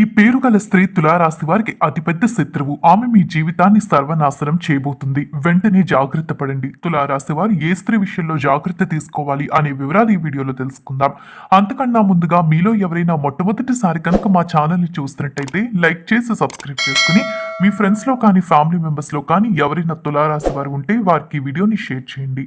ఈ పేరు గల స్త్రీ తులారాశి వారికి అతిపెద్ద శత్రువు. ఆమె మీ జీవితాన్ని సర్వనాశనం చేయబోతుంది. వెంటనే జాగ్రత్త పడండి. తులారాశి వారు ఏ స్త్రీ విషయంలో జాగ్రత్త తీసుకోవాలి అనే వివరాలు ఈ వీడియోలో తెలుసుకుందాం. అంతకన్నా ముందుగా మీలో ఎవరైనా మొట్టమొదటిసారి కనుక మా ఛానల్ని చూస్తున్నట్టయితే లైక్ చేసి సబ్స్క్రైబ్ చేసుకుని మీ ఫ్రెండ్స్లో కానీ ఫ్యామిలీ మెంబర్స్లో కానీ ఎవరైనా తులారాశి వారు ఉంటే వారికి ఈ వీడియోని షేర్ చేయండి.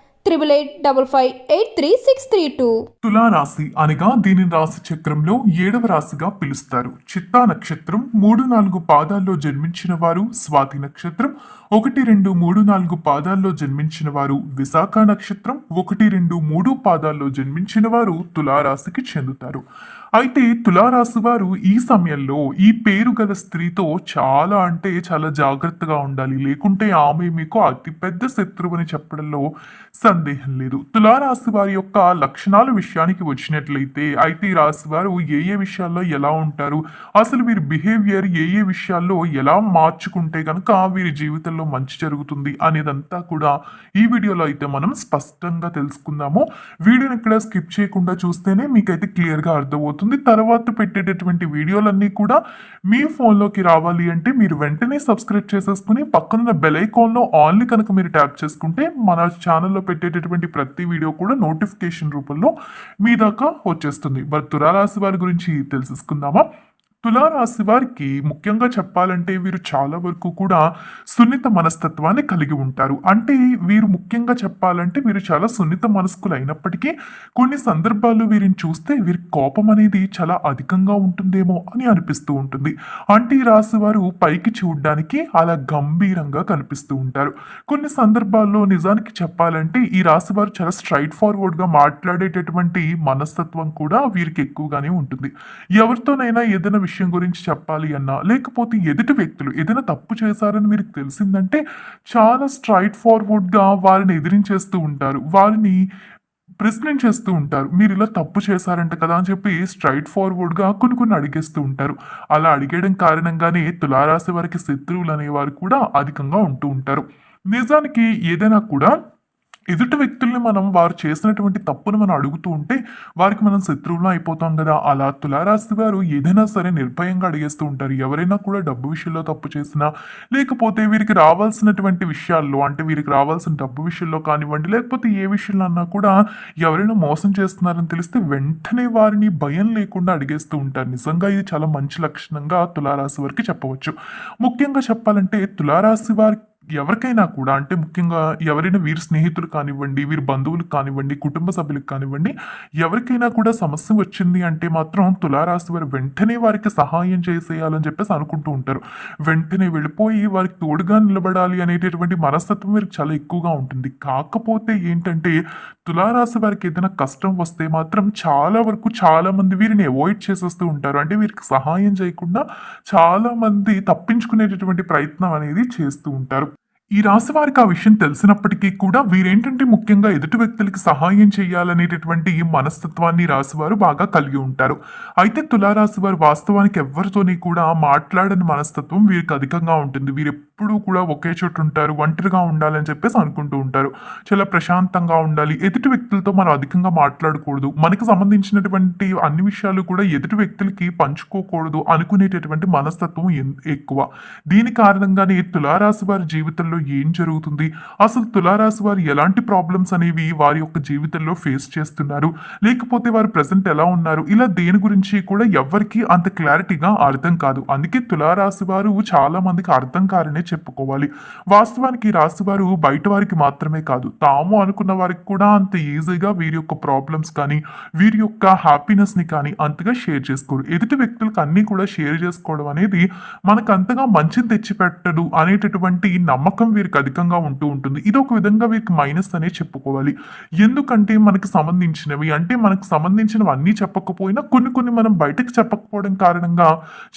triple eight double five eight three six three two తులారాశి అనగా దీని రాశి చక్రంలో ఏడవ రాశిగా పిలుస్తారు. చిత్తా నక్షత్రం మూడు నాలుగు పాదాల్లో జన్మించిన వారు స్వాతి నక్షత్రం ఒకటి రెండు మూడు నాలుగు పాదాల్లో జన్మించిన వారు విశాఖ నక్షత్రం ఒకటి రెండు మూడు పాదాల్లో జన్మించిన వారు తులారాశికి చెందుతారు. అయితే తులారాశి వారు ఈ సమయంలో ఈ పేరు గల స్త్రీతో చాలా అంటే చాలా జాగ్రత్తగా ఉండాలి. లేకుంటే ఆమె మీకు అతిపెద్ద శత్రువు అని చెప్పడంలో సందేహం లేదు. తులారాశి వారి యొక్క లక్షణాల విషయానికి వచ్చినట్లయితే అయితే ఈ రాశి వారు ఏ ఏ విషయాల్లో ఎలా ఉంటారు? అసలు వీరి బిహేవియర్ ఏ ఏ విషయాల్లో ఎలా మార్చుకుంటే కనుక వీరి జీవితంలో మంచి జరుగుతుంది అనేదంతా కూడా ఈ వీడియోలో అయితే మనం స్పష్టంగా తెలుసుకుందాము. వీడియోని ఇక్కడ స్కిప్ చేయకుండా చూస్తేనే మీకైతే క్లియర్గా అర్థమవుతుంది. తర్వాత పెట్టేటటువంటి వీడియోలన్నీ కూడా మీ ఫోన్లోకి రావాలి అంటే మీరు వెంటనే సబ్స్క్రైబ్ చేసేసుకుని పక్కనున్న బెల్ ఐకాన్లో ఆన్లీ కనుక మీరు ట్యాప్ చేసుకుంటే మన ఛానల్లో పెట్టేటటువంటి ప్రతి వీడియో కూడా నోటిఫికేషన్ రూపంలో మీ దాకా వచ్చేస్తుంది. మరి తులారాశి వారి గురించి తెలుసుకుందామా తులారాశి వారికి ముఖ్యంగా చెప్పాలంటే వీరు చాలా వరకు కూడా సున్నిత మనస్తత్వాన్ని కలిగి ఉంటారు. అంటే వీరు ముఖ్యంగా చెప్పాలంటే వీరు చాలా సున్నిత మనస్కులు అయినప్పటికీ కొన్ని సందర్భాల్లో వీరిని చూస్తే వీరి కోపం అనేది చాలా అధికంగా ఉంటుందేమో అని అనిపిస్తూ ఉంటుంది. అంటే ఈ రాశి వారు పైకి చూడడానికి అలా గంభీరంగా కనిపిస్తూ ఉంటారు. కొన్ని సందర్భాల్లో నిజానికి చెప్పాలంటే ఈ రాశి వారు చాలా స్ట్రైట్ ఫార్వర్డ్గా మాట్లాడేటటువంటి మనస్తత్వం కూడా వీరికి ఎక్కువగానే ఉంటుంది. ఎవరితోనైనా ఏదైనా విషయం గురించి చెప్పాలి అన్నా లేకపోతే ఎదుటి వ్యక్తులు ఏదైనా తప్పు చేశారని మీకు తెలిసిందంటే చాలా స్ట్రైట్ ఫార్వర్డ్గా వారిని ఎదిరించేస్తూ ఉంటారు వారిని ప్రశ్నించేస్తూ ఉంటారు మీరు ఇలా తప్పు చేశారంట కదా అని చెప్పి స్ట్రైట్ ఫార్వర్డ్గా కొన్ని కొన్ని అడిగేస్తూ ఉంటారు. అలా అడిగేయడం కారణంగానే తులారాశి వారికి శత్రువులు అనేవారు కూడా అధికంగా ఉంటూ ఉంటారు. నిజానికి ఏదైనా కూడా ఎదుటి వ్యక్తుల్ని మనం వారు చేసినటువంటి తప్పును మనం అడుగుతూ ఉంటే వారికి మనం శత్రువులు అయిపోతాం కదా. అలా తులారాశి వారు ఏదైనా సరే నిర్భయంగా అడిగేస్తూ ఉంటారు. ఎవరైనా కూడా డబ్బు విషయంలో తప్పు చేసినా లేకపోతే వీరికి రావాల్సినటువంటి విషయాల్లో అంటే వీరికి రావాల్సిన డబ్బు విషయంలో కానివ్వండి లేకపోతే ఏ విషయంలో అన్నా కూడా ఎవరైనా మోసం చేస్తున్నారని తెలిస్తే వెంటనే వారిని భయం లేకుండా అడిగేస్తూ ఉంటారు. నిజంగా ఇది చాలా మంచి లక్షణంగా తులారాశి వారికి చెప్పవచ్చు. ముఖ్యంగా చెప్పాలంటే తులారాశి వారి ఎవరికైనా కూడా అంటే ముఖ్యంగా ఎవరైనా వీరి స్నేహితులు కానివ్వండి వీరి బంధువులకు కానివ్వండి కుటుంబ సభ్యులకు కానివ్వండి ఎవరికైనా కూడా సమస్య వచ్చింది అంటే మాత్రం తులారాశి వారు వెంటనే వారికి సహాయం చేసేయాలని చెప్పేసి అనుకుంటూ ఉంటారు. వెంటనే వెళ్ళిపోయి వారికి తోడుగా నిలబడాలి అనేటటువంటి మనస్తత్వం వీరికి చాలా ఎక్కువగా ఉంటుంది. కాకపోతే ఏంటంటే తులారాశి వారికి ఏదైనా కష్టం వస్తే మాత్రం చాలా వరకు చాలా మంది వీరిని అవాయిడ్ చేసేస్తూ ఉంటారు. అంటే వీరికి సహాయం చేయకుండా చాలా మంది తప్పించుకునేటటువంటి ప్రయత్నం అనేది చేస్తూ ఉంటారు. ఈ రాశి వారికి ఆ విషయం తెలిసినప్పటికీ కూడా వీరేంటంటే ముఖ్యంగా ఎదుటి వ్యక్తులకి సహాయం చేయాలనేటటువంటి మనస్తత్వాన్ని రాశివారు బాగా కలిగి ఉంటారు. అయితే తులారాశి వారు వాస్తవానికి ఎవరితోని కూడా మాట్లాడని మనస్తత్వం వీరికి అధికంగా ఉంటుంది. వీరు ఎప్పుడూ కూడా ఒకే చోట ఉంటారు ఒంటరిగా ఉండాలని చెప్పేసి అనుకుంటూ ఉంటారు. చాలా ప్రశాంతంగా ఉండాలి. ఎదుటి వ్యక్తులతో మనం అధికంగా మాట్లాడకూడదు. మనకు సంబంధించినటువంటి అన్ని విషయాలు కూడా ఎదుటి వ్యక్తులకి పంచుకోకూడదు అనుకునేటటువంటి మనస్తత్వం ఎన్- ఎక్కువ. దీని కారణంగానే తులారాశి వారి జీవితంలో ఏం జరుగుతుంది? అసలు తులారాశి వారు ఎలాంటి ప్రాబ్లమ్స్ అనేవి వారి యొక్క జీవితంలో ఫేస్ చేస్తున్నారు? లేకపోతే వారు ప్రజెంట్ ఎలా ఉన్నారు? ఇలా దేని గురించి కూడా ఎవరికి అంత క్లారిటీగా అర్థం కాదు. అందుకే తులారాశి వారు చాలా మందికి అర్థం కారనే చెప్పుకోవాలి. వాస్తవానికి ఈ బయట వారికి మాత్రమే కాదు తాము అనుకున్న వారికి కూడా అంత ఈజీగా వీరి యొక్క ప్రాబ్లమ్స్ కానీ వీరి యొక్క హ్యాపీనెస్ని కానీ అంతగా షేర్ చేసుకోరు. ఎదుటి వ్యక్తులకు అన్నీ కూడా షేర్ చేసుకోవడం అనేది మనకు అంతగా మంచిని తెచ్చిపెట్టడు అనేటటువంటి నమ్మకం వీరికి అధికంగా ఉంటూ ఉంటుంది. ఇది ఒక విధంగా వీరికి మైనస్ అనే చెప్పుకోవాలి. ఎందుకంటే మనకు సంబంధించినవి అంటే మనకు సంబంధించినవి అన్నీ చెప్పకపోయినా కొన్ని కొన్ని మనం బయటకు చెప్పకపోవడం కారణంగా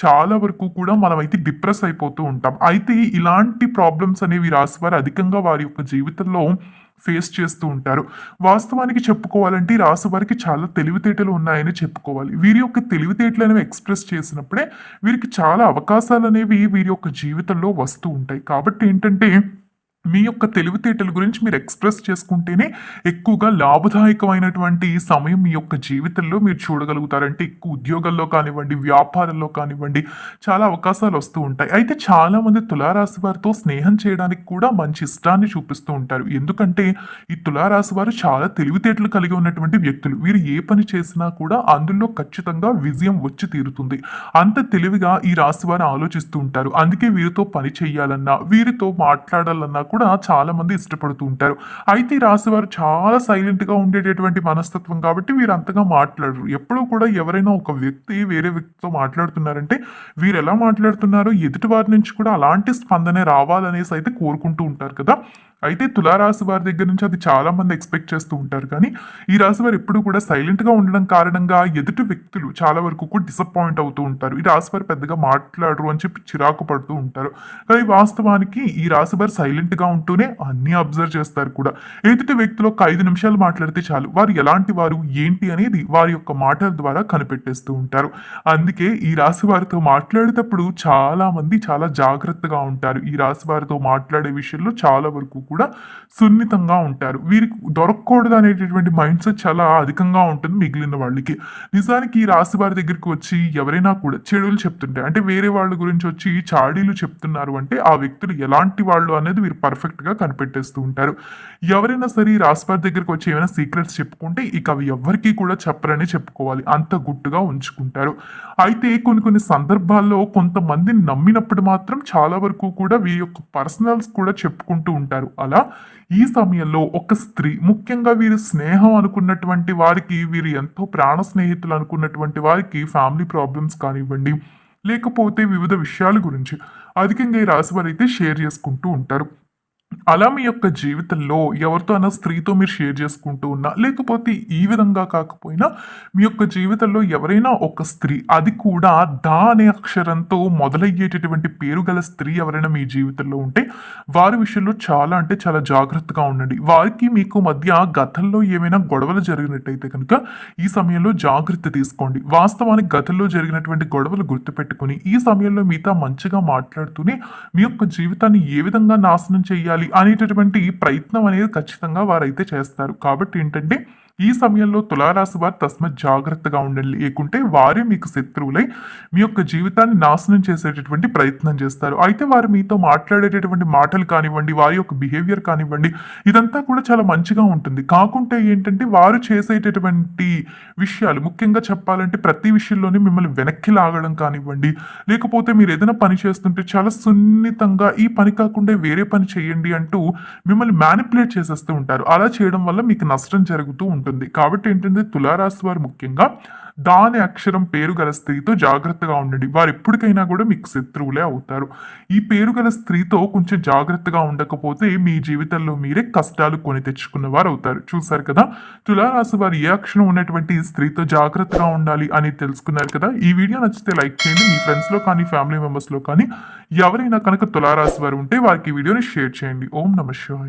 చాలా వరకు కూడా మనం అయితే డిప్రెస్ అయిపోతూ ఉంటాం. అయితే ఇలాంటి ప్రాబ్లమ్స్ అనేవి రాసి వారు అధికంగా వారి యొక్క జీవితంలో ఫేస్ చేస్తూ ఉంటారు. వాస్తవానికి చెప్పుకోవాలంటే ఈ రాశి వారికి చాలా తెలివితేటలు ఉన్నాయని చెప్పుకోవాలి. వీరి యొక్క తెలివితేటలు అనేవి ఎక్స్ప్రెస్ చేసినప్పుడే వీరికి చాలా అవకాశాలు అనేవి వీరి యొక్క జీవితంలో వస్తూ ఉంటాయి. కాబట్టి ఏంటంటే మీ యొక్క తెలివితేటల గురించి మీరు ఎక్స్ప్రెస్ చేసుకుంటేనే ఎక్కువగా లాభదాయకమైనటువంటి సమయం మీ యొక్క జీవితంలో మీరు చూడగలుగుతారంటే ఎక్కువ ఉద్యోగాల్లో కానివ్వండి వ్యాపారంలో కానివ్వండి చాలా అవకాశాలు వస్తూ ఉంటాయి. అయితే చాలామంది తులారాశి వారితో స్నేహం చేయడానికి కూడా మంచి ఇష్టాన్ని చూపిస్తూ ఉంటారు. ఎందుకంటే ఈ తులారాశి వారు చాలా తెలివితేటలు కలిగి ఉన్నటువంటి వ్యక్తులు. వీరు ఏ పని చేసినా కూడా అందులో ఖచ్చితంగా విజయం వచ్చి తీరుతుంది. అంత తెలివిగా ఈ రాశి వారు ఆలోచిస్తూ ఉంటారు. అందుకే వీరితో పని చేయాలన్నా వీరితో మాట్లాడాలన్నా కూడా చాలా మంది ఇష్టపడుతూ ఉంటారు. అయితే ఈ చాలా సైలెంట్గా ఉండేటటువంటి మనస్తత్వం కాబట్టి వీరు అంతగా మాట్లాడరు. ఎప్పుడూ కూడా ఎవరైనా ఒక వ్యక్తి వేరే వ్యక్తితో మాట్లాడుతున్నారంటే వీరు ఎలా మాట్లాడుతున్నారో ఎదుటి వారి నుంచి కూడా అలాంటి స్పందనే రావాలనేసి అయితే కోరుకుంటూ ఉంటారు కదా. అయితే తులారాశి వారి దగ్గర నుంచి అది చాలా మంది ఎక్స్పెక్ట్ చేస్తూ ఉంటారు. కానీ ఈ రాశి వారు ఎప్పుడు కూడా సైలెంట్గా ఉండడం కారణంగా ఎదుటి వ్యక్తులు చాలా వరకు కూడా డిసప్పాయింట్ అవుతూ ఉంటారు. ఈ రాశి వారు పెద్దగా మాట్లాడరు అని చెప్పి చిరాకు పడుతూ ఉంటారు. కానీ వాస్తవానికి ఈ రాశి వారు సైలెంట్గా ఉంటూనే అన్ని అబ్జర్వ్ చేస్తారు కూడా. ఎదుటి వ్యక్తులు ఒక ఐదు నిమిషాలు మాట్లాడితే చాలు. వారు ఎలాంటి వారు ఏంటి అనేది వారి యొక్క మాటల ద్వారా కనిపెట్టేస్తూ ఉంటారు. అందుకే ఈ రాశి వారితో మాట్లాడేటప్పుడు చాలా మంది చాలా జాగ్రత్తగా ఉంటారు. ఈ రాశి వారితో మాట్లాడే విషయంలో చాలా వరకు కూడా సున్నితంగా ఉంటారు. వీరికి దొరకకూడదు అనేటటువంటి మైండ్ సెట్ చాలా అధికంగా ఉంటుంది మిగిలిన వాళ్ళకి. నిజానికి ఈ రాశి వారి దగ్గరికి వచ్చి ఎవరైనా కూడా చెడులు చెప్తుంటారు అంటే వేరే వాళ్ళ గురించి వచ్చి చాడీలు చెప్తున్నారు అంటే ఆ వ్యక్తులు ఎలాంటి వాళ్ళు అనేది వీరు పర్ఫెక్ట్గా కనిపెట్టేస్తూ ఉంటారు. ఎవరైనా సరే ఈ రాశి వారి దగ్గరికి వచ్చి ఏమైనా సీక్రెట్స్ చెప్పుకుంటే ఇక అవి ఎవరికి కూడా చెప్పరని చెప్పుకోవాలి. అంత గుట్టుగా ఉంచుకుంటారు. అయితే కొన్ని కొన్ని సందర్భాల్లో కొంతమందిని నమ్మినప్పుడు మాత్రం చాలా వరకు కూడా వీరి యొక్క పర్సనల్స్ కూడా చెప్పుకుంటూ ఉంటారు. అలా ఈ సమయంలో ఒక స్త్రీ ముఖ్యంగా వీరు స్నేహం అనుకున్నటువంటి వారికి వీరు ఎంతో ప్రాణ స్నేహితులు అనుకున్నటువంటి వారికి ఫ్యామిలీ ప్రాబ్లమ్స్ కానివ్వండి లేకపోతే వివిధ విషయాల గురించి అధికంగా ఈ రాశి వారైతే అయితే షేర్ చేసుకుంటూ ఉంటారు. అలా మీ యొక్క జీవితంలో ఎవరితో అయినా స్త్రీతో మీరు షేర్ చేసుకుంటూ ఉన్నా లేకపోతే ఈ విధంగా కాకపోయినా మీ యొక్క జీవితంలో ఎవరైనా ఒక స్త్రీ అది కూడా దా అనే అక్షరంతో మొదలయ్యేటటువంటి పేరు గల స్త్రీ ఎవరైనా మీ జీవితంలో ఉంటే వారి విషయంలో చాలా అంటే చాలా జాగ్రత్తగా ఉండండి. వారికి మీకు మధ్య గతంలో ఏమైనా గొడవలు జరిగినట్టయితే కనుక ఈ సమయంలో జాగ్రత్త తీసుకోండి. వాస్తవానికి గతంలో జరిగినటువంటి గొడవలు గుర్తుపెట్టుకుని ఈ సమయంలో మీతో మంచిగా మాట్లాడుతూనే మీ యొక్క జీవితాన్ని ఏ విధంగా నాశనం చేయాలి అనేటటువంటి ప్రయత్నం అనేది ఖచ్చితంగా వారైతే చేస్తారు. కాబట్టి ఏంటంటే ఈ సమయంలో తులారాశి వారు తస్మత్ జాగ్రత్తగా ఉండండి. లేకుంటే వారే మీకు శత్రువులై మీ యొక్క జీవితాన్ని నాశనం చేసేటటువంటి ప్రయత్నం చేస్తారు. అయితే వారు మీతో మాట్లాడేటటువంటి మాటలు కానివ్వండి వారి యొక్క బిహేవియర్ కానివ్వండి ఇదంతా కూడా చాలా మంచిగా ఉంటుంది. కాకుంటే ఏంటంటే వారు చేసేటటువంటి విషయాలు ముఖ్యంగా చెప్పాలంటే ప్రతి విషయంలోనే మిమ్మల్ని వెనక్కి లాగడం కానివ్వండి లేకపోతే మీరు ఏదైనా పని చేస్తుంటే చాలా సున్నితంగా ఈ పని కాకుండా వేరే పని చేయండి అంటూ మిమ్మల్ని మ్యానిపులేట్ చేసేస్తూ ఉంటారు. అలా చేయడం వల్ల మీకు నష్టం జరుగుతూ ఉంటుంది. ఉంటుంది. కాబట్టి ఏంటంటే తులారాశి వారు ముఖ్యంగా దాని అక్షరం పేరు గల స్త్రీతో జాగ్రత్తగా ఉండండి. వారు ఎప్పటికైనా కూడా మీకు శత్రువులే అవుతారు. ఈ పేరు గల స్త్రీతో కొంచెం జాగ్రత్తగా ఉండకపోతే మీ జీవితంలో మీరే కష్టాలు కొని తెచ్చుకున్న వారు అవుతారు. చూసారు కదా? తులారాశి వారు ఏ అక్షరం ఉన్నటువంటి స్త్రీతో జాగ్రత్తగా ఉండాలి అని తెలుసుకున్నారు కదా? ఈ వీడియో నచ్చితే లైక్ చేయండి. మీ ఫ్రెండ్స్లో కానీ ఫ్యామిలీ మెంబర్స్లో కానీ ఎవరైనా కనుక తులారాశి వారు ఉంటే వారికి ఈ వీడియోని షేర్ చేయండి. ఓం నమ శివాయ.